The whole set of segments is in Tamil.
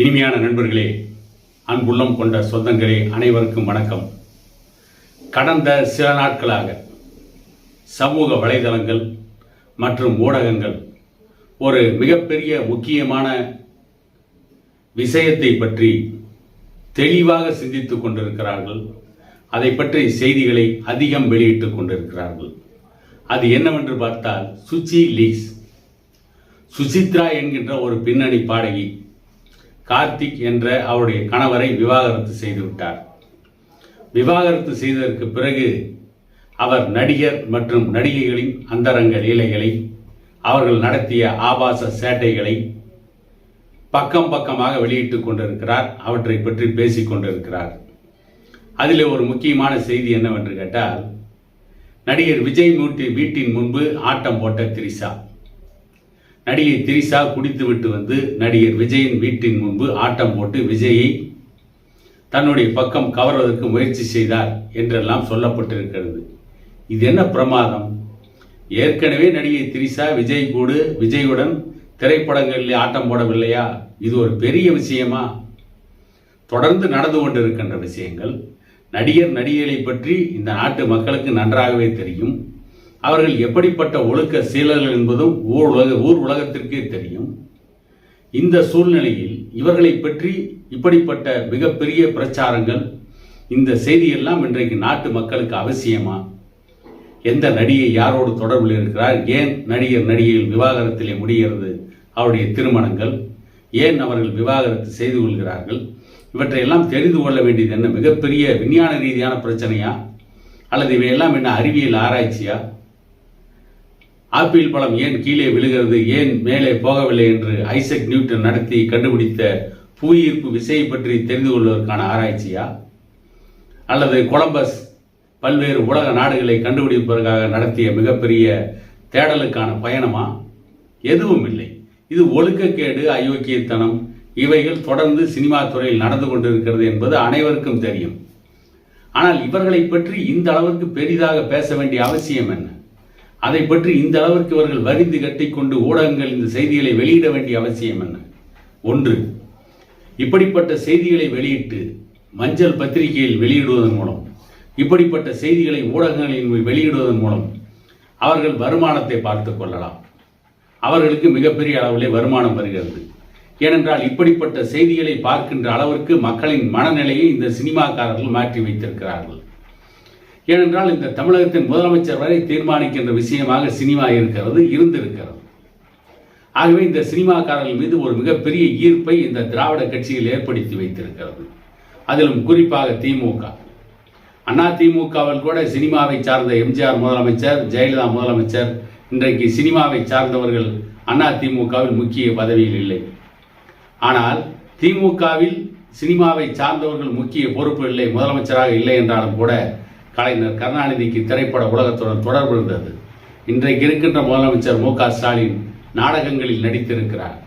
இனிமையான நண்பர்களே அன்புள்ளம் கொண்ட சொந்தங்களே அனைவருக்கும் வணக்கம். கடந்த சில நாட்களாக சமூக வலைதளங்கள் மற்றும் ஊடகங்கள் ஒரு மிகப்பெரிய முக்கியமான விஷயத்தை பற்றி தெளிவாக சிந்தித்துக் கொண்டிருக்கிறார்கள். அதை பற்றி செய்திகளை அதிகம் வெளியிட்டுக் கொண்டிருக்கிறார்கள். அது என்னவென்று பார்த்தால் சுச்சி லீக்ஸ் சுசித்ரா என்கின்ற ஒரு பின்னணி பாடகி கார்த்திக் என்ற அவருடைய கணவரை விவாகரத்து செய்துவிட்டார் விவாகரத்து செய்ததற்கு பிறகு அவர் நடிகர் மற்றும் நடிகைகளின் அந்தரங்க லீலைகளை அவர்கள் நடத்திய ஆபாச சேட்டைகளை பக்கம் பக்கமாக வெளியிட்டுக் கொண்டிருக்கிறார் அவற்றை பற்றி பேசிக் கொண்டிருக்கிறார். அதில் ஒரு முக்கியமான செய்தி என்னவென்று கேட்டால் நடிகர் விஜய் மூட்டி வீட்டின் முன்பு ஆட்டம் போட்ட திரிசா நடிகை திரிசா குடித்துவிட்டு வந்து நடிகர் விஜயின் வீட்டின் முன்பு ஆட்டம் போட்டு விஜயை தன்னுடைய பக்கம் கவர்வதற்கு முயற்சி செய்தார் என்றெல்லாம் சொல்லப்பட்டிருக்கிறது. இது என்ன பிரமாதம்? ஏற்கனவே நடிகை திரிசா விஜய் கூடு விஜயுடன் திரைப்படங்களில் ஆட்டம் போடவில்லையா? இது ஒரு பெரிய விஷயமா? தொடர்ந்து நடந்து கொண்டிருக்கின்ற விஷயங்கள் நடிகர் நடிகைகளை பற்றி இந்த நாட்டு மக்களுக்கு நன்றாகவே தெரியும். அவர்கள் எப்படிப்பட்ட ஒழுக்க சீலர்கள் என்பதும் ஊர் உலக ஊர் உலகத்திற்கே தெரியும். இந்த சூழ்நிலையில் இவர்களை பற்றி இப்படிப்பட்ட மிகப்பெரிய பிரச்சாரங்கள் இந்த செய்தியெல்லாம் இன்றைக்கு நாட்டு மக்களுக்கு அவசியமா? எந்த நடிகை யாரோடு தொடர்பில் இருக்கிறார்? ஏன் நடிகர் நடிகையில் விவாகரத்திலே முடிகிறது அவருடைய திருமணங்கள்? ஏன் அவர்கள் விவாகரத்து செய்து கொள்கிறார்கள்? இவற்றையெல்லாம் தெரிந்து கொள்ள வேண்டியது என்ன? மிகப்பெரிய விஞ்ஞான ரீதியான பிரச்சனையா? அல்லது இவையெல்லாம் என்ன அறிவியல் ஆராய்ச்சியா? ஆப்பிள் பழம் ஏன் கீழே விழுகிறது? ஏன் மேலே போகவில்லை என்று ஐசக் நியூட்டன் நடத்தி கண்டுபிடித்த புவியீர்ப்பு விசையை பற்றி தெரிந்து கொள்வதற்கான ஆராய்ச்சியா? அல்லது கொலம்பஸ் பல்வேறு உலக நாடுகளை கண்டுபிடிப்பதற்காக நடத்திய மிகப்பெரிய தேடலுக்கான பயணமா? எதுவும் இல்லை. இது ஒழுக்கக்கேடு அயோக்கியத்தனம். இவைகள் தொடர்ந்து சினிமா துறையில் நடந்து கொண்டிருக்கிறது என்பது அனைவருக்கும் தெரியும். ஆனால் இவர்களை பற்றி இந்த அளவிற்கு பெரிதாக பேச வேண்டிய அவசியம் என்ன? அதை பற்றி இந்த அளவிற்கு இவர்கள் வரிந்து கட்டிக்கொண்டு ஊடகங்கள் இந்த செய்திகளை வெளியிட வேண்டிய அவசியம் என்ன? ஒன்று இப்படிப்பட்ட செய்திகளை வெளியிட்டு மஞ்சள் பத்திரிகையில் வெளியிடுவதன் மூலம் இப்படிப்பட்ட செய்திகளை ஊடகங்களில் வெளியிடுவதன் மூலம் அவர்கள் வருமானத்தை பார்த்து கொள்ளலாம். அவர்களுக்கு மிகப்பெரிய அளவிலே வருமானம் வருகிறது. ஏனென்றால் இப்படிப்பட்ட செய்திகளை பார்க்கின்ற அளவிற்கு மக்களின் மனநிலையை இந்த சினிமாக்காரர்கள் மாற்றி வைத்திருக்கிறார்கள். ஏனென்றால் இந்த தமிழகத்தின் முதலமைச்சர் வரை தீர்மானிக்கின்ற விஷயமாக சினிமா இருக்கிறது இருந்திருக்கிறது. ஆகவே இந்த சினிமாக்காரர்கள் மீது ஒரு மிகப்பெரிய ஈர்ப்பை இந்த திராவிட கட்சியில் ஏற்படுத்தி வைத்திருக்கிறது. அதிலும் குறிப்பாக திமுக. அண்ணா திமுகவில் கூட சினிமாவை சார்ந்த எம்ஜிஆர் முதலமைச்சர் ஜெயலலிதா முதலமைச்சர் இன்றைக்கு சினிமாவை சார்ந்தவர்கள் அண்ணா திமுகவில் முக்கிய பதவியில் இல்லை. ஆனால் திமுகவில் சினிமாவை சார்ந்தவர்கள் முக்கிய பொறுப்பு இல்லை முதலமைச்சராக இல்லை என்றாலும் கூட கலைஞர் கருணாநிதிக்கு திரைப்பட உலகத்துடன் தொடர்பு இருந்தது. இன்றைக்கு இருக்கின்ற முதலமைச்சர் மு க ஸ்டாலின் நாடகங்களில் நடித்திருக்கிறார்.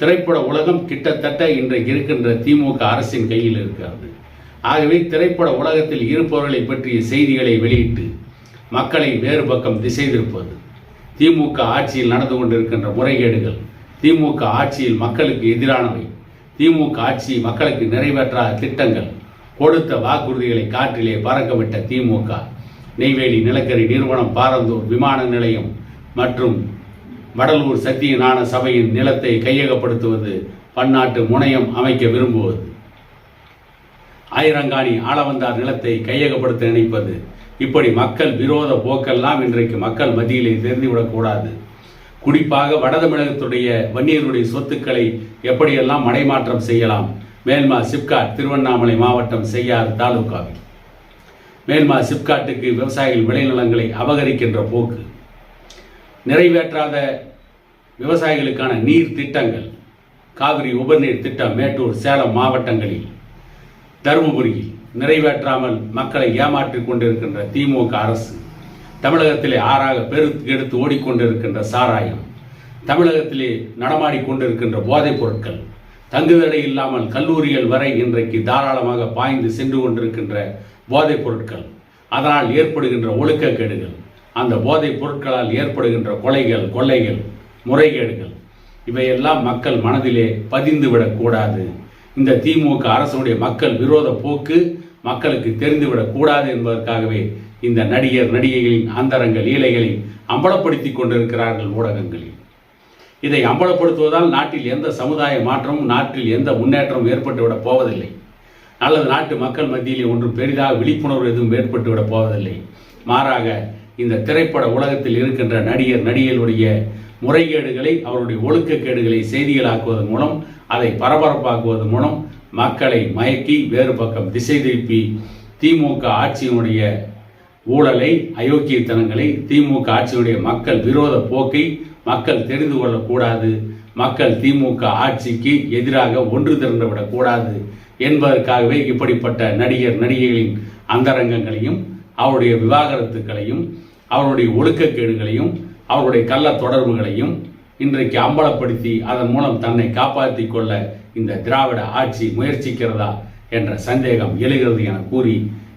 திரைப்பட உலகம் கிட்டத்தட்ட இன்றைக்கு இருக்கின்ற திமுக அரசின் கையில் இருக்கிறது. ஆகவே திரைப்பட உலகத்தில் இருப்பவர்களை பற்றிய செய்திகளை வெளியிட்டு மக்களை வேறு பக்கம் திசை திருப்பது திமுக ஆட்சியில் நடந்து கொண்டிருக்கின்ற முறைகேடுகள் திமுக ஆட்சியில் மக்களுக்கு எதிரானவை திமுக ஆட்சி மக்களுக்கு நிறைவேற்றாத திட்டங்கள் கொடுத்த வாக்குறுதிகளை காற்றிலே பறக்கவிட்ட திமுக. நெய்வேலி நிலக்கரி நிறுவனம் பாரந்தூர் விமான நிலையம் மற்றும் வடலூர் சத்தியநாராயண சபையின் நிலத்தை கையகப்படுத்துவது பன்னாட்டு முனையம் அமைக்க விரும்புவது. ஆயிரங்காணி ஆளவந்தார் நிலத்தை கையகப்படுத்த நினைப்பது. இப்படி மக்கள் விரோத போக்கெல்லாம் இன்றைக்கு மக்கள் மத்தியிலே தெரிந்துவிடக்கூடாது. குறிப்பாக வடதமிழகத்துடைய வன்னியருடைய சொத்துக்களை எப்படியெல்லாம் மடைமாற்றம் செய்யலாம்? மேல்மா சிப்காட் திருவண்ணாமலை மாவட்டம் செய்யார் தாலுகாவில் மேல்மா சிப்காட்டுக்கு விவசாயிகள் விளைநிலங்களை அபகரிக்கின்ற போக்கு. நிறைவேற்றாத விவசாயிகளுக்கான நீர் திட்டங்கள். காவிரி உபநீர் திட்டம் மேட்டூர் சேலம் மாவட்டங்களில். தருமபுரியில் நிறைவேற்றாமல் மக்களை ஏமாற்றிக் கொண்டிருக்கின்ற திமுக அரசு. தமிழகத்திலே ஆறாக பெருத்து எடுத்து ஓடிக்கொண்டிருக்கின்ற சாராயம் தமிழகத்திலே நடமாடிக்கொண்டிருக்கின்ற போதைப் பொருட்கள் தங்குதடை இல்லாமல் கல்லூரிகள் வரை இன்றைக்கு தாராளமாக பாய்ந்து சென்று கொண்டிருக்கின்ற போதைப் பொருட்கள் அதனால் ஏற்படுகின்ற ஒழுக்கக்கேடுகள் அந்த போதைப் பொருட்களால் ஏற்படுகின்ற கொலைகள் கொள்ளைகள் முறைகேடுகள் இவையெல்லாம் மக்கள் மனதிலே பதிந்து விடக்கூடாது இந்த திமுக அரசுடைய மக்கள் விரோத போக்கு மக்களுக்கு தெரிந்துவிடக்கூடாது என்பதற்காகவே இந்த நடிகர் நடிகைகளின் அந்தரங்க லீலைகளை அம்பலப்படுத்தி கொண்டிருக்கிறார்கள் ஊடகங்களில். இதை அம்பலப்படுத்துவதால் நாட்டில் எந்த சமுதாய மாற்றமும் நாட்டில் எந்த முன்னேற்றமும் ஏற்பட்டுவிடப் போவதில்லை. அல்லது நாட்டு மக்கள் மத்தியிலே ஒன்று பெரிதாக விழிப்புணர்வு எதுவும் ஏற்பட்டுவிடப் போவதில்லை. மாறாக இந்த திரைப்பட உலகத்தில் இருக்கின்ற நடிகர் நடிகைகளுடைய முறைகேடுகளை அவருடைய ஒழுக்கக்கேடுகளை செய்திகளாக்குவதன் மூலம் அதை பரபரப்பாக்குவதன் மூலம் மக்களை மயக்கி வேறு பக்கம் திசை திருப்பி திமுக ஆட்சியினுடைய ஊழலை அயோக்கியத்தனங்களை திமுக ஆட்சியுடைய மக்கள் விரோத போக்கை மக்கள் தெரிந்து கொள்ளக்கூடாது. மக்கள் திமுக ஆட்சிக்கு எதிராக ஒன்று திரண்டு விடக்கூடாது என்பதற்காகவே இப்படிப்பட்ட நடிகர் நடிகைகளின் அந்தரங்கங்களையும் அவருடைய விவாகரத்துக்களையும் அவருடைய ஒழுக்கக்கேடுகளையும் அவருடைய கள்ள தொடர்புகளையும் இன்றைக்கு அம்பலப்படுத்தி அதன் மூலம் தன்னை காப்பாற்றிக் கொள்ள இந்த திராவிட ஆட்சி முயற்சிக்கிறதா என்ற சந்தேகம் எழுகிறது என கூறி